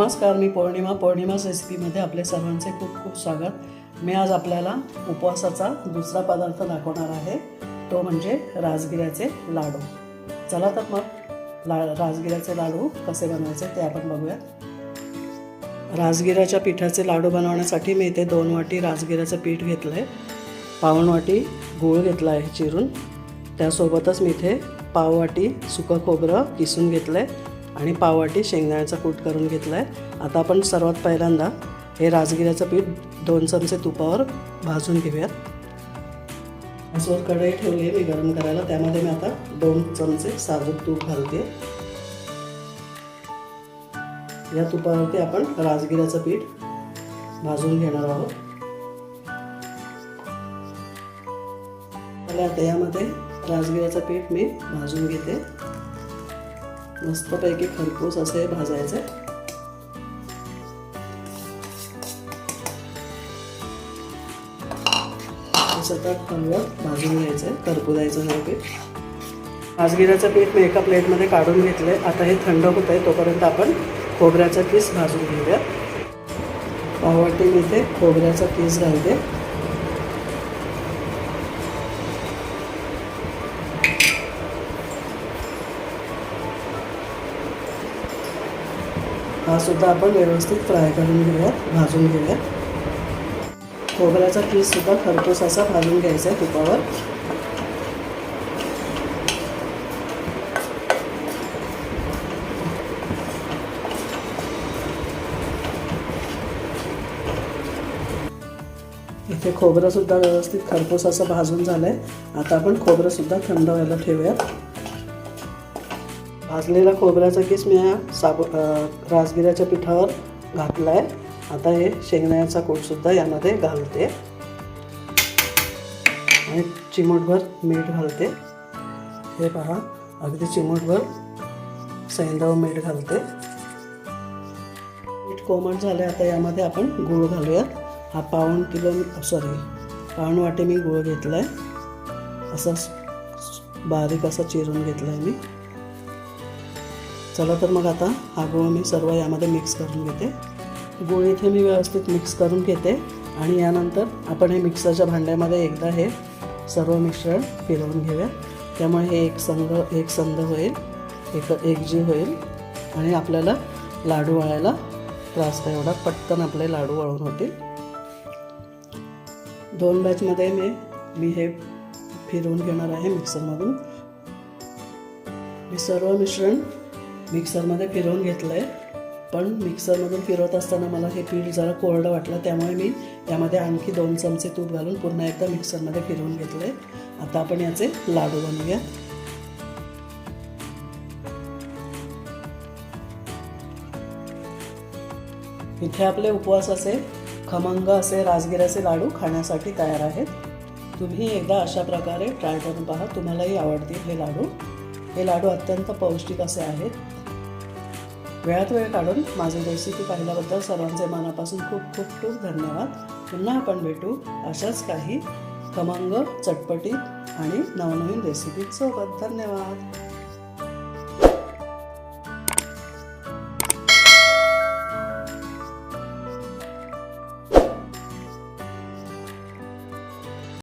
नमस्कार मी पौर्णिमा. पौर्णिमा रेसिपीमध्ये आपले सर्वांचे खूप खूप स्वागत. मी आज आपल्याला उपवासाचा दुसरा पदार्थ दाखवणार आहे. तो म्हणजे राजगिऱ्याचे लाडू. चला तर मग ला राजगिऱ्याचे लाडू कसे बनवायचे ते आपण बघूया. राजगिऱ्याच्या पिठाचे लाडू बनवण्यासाठी मी इथे दोन वाटी राजगिऱ्याचं पीठ घेतलं आहे पाऊण वाटी गूळ घेतला आहे चिरून. त्यासोबतच मी इथे पाववाटी सुकं खोबरं किसून घेतलं आहे आणि पाववाटी शेंगदाण्याचा कूट करून घेतला आहे आता आपण सर्वात पहिल्यांदा हे राजगिऱ्याचं पीठ दोन चमचे तुपावर भाजून घेऊयात. असं कढई ठेवली आहे मी गरम करायला. त्यामध्ये मी आता दोन चमचे साजूक तूप घालते. या तुपावरती आपण राजगिऱ्याचं पीठ भाजून घेणार आहोत. आता यामध्ये राजगिऱ्याचं पीठ मी भाजून घेते. मस्तपैकी खरपूस असे भाजायचे. सतत हलवत भाजून घ्यायचं करपुदायचं द्यायचं नाही पीठ. राजगिऱ्याचं पीठ मी एका प्लेटमध्ये काढून घेतलंय. आता हे थंड होत आहे तोपर्यंत आपण खोबऱ्याचा किस भाजून घेऊया. पावटी मी इथे खोबऱ्याचा किस घालते. हा सुद्धा आपण व्यवस्थित फ्राय करून घेऊयात भाजून घेऊयात. खोबऱ्याचा पीस सुद्धा खरपूस असा भाजून घ्यायचा आहे तुपावर. इथे खोबरं सुद्धा व्यवस्थित खरपूस असं भाजून झालंय. आता आपण खोबरं सुद्धा थंड व्हायला ठेवूयात. भाजलेला खोबऱ्याचा किस मी या साबु राजगिऱ्याच्या पिठावर घातला आहे आता हे शेंगण्याचा कूटसुद्धा यामध्ये घालते. आणि चिमूटभर मीठ घालते. हे पहा अगदी चिमूटभर सैंदव मीठ घालते. मीठ कोमट झाले आता यामध्ये आपण गूळ घालूयात. हा पाऊण किलो सॉरी पाऊण वाटे मी गूळ घेतला आहे असा बारीक असा चिरून घेतला आहे मी. चला तर मग आता हा गूळ मी सर्व यामध्ये मिक्स करून घेते. गूळ इथे मी व्यवस्थित मिक्स करून घेते आणि यानंतर आपण हे मिक्सरच्या भांड्यामध्ये एकदा हे सर्व मिश्रण फिरवून घेऊया. त्यामुळे हे एक संघ एक संध होईल एक एकजीव होईल आणि आपल्याला लाडू वळायला त्रास नाही एवढा पटकन आपले लाडू वळून होतील. दोन बॅचमध्ये मी मी हे फिरवून घेणार आहे मिक्सरमधून मी सर्व मिश्रण मिक्सरमध्ये फिरवून घेतलं आहे पण मिक्सरमधून फिरवत असताना मला हे पीठ जरा कोरडं वाटलं त्यामुळे मी यामध्ये आणखी दोन चमचे तूप घालून पुन्हा एकदा मिक्सरमध्ये फिरवून घेतलं आहे आता आपण याचे लाडू बनवूया. इथे आपले उपवासाचे खमंग असे राजगिराचे लाडू खाण्यासाठी तयार आहेत. तुम्ही एकदा अशा प्रकारे ट्राय करून पहा तुम्हालाही आवडतील हे लाडू. हे लाडू अत्यंत पौष्टिक असे आहेत. वेळात वेळ काढून माझी रेसिपी पाहिल्याबद्दल सर्वांचे मनापासून खूप खूप खूप धन्यवाद. पुन्हा आपण भेटू अशाच काही खमंग चटपटीत आणि नवनवीन रेसिपीसोबत धन्यवाद.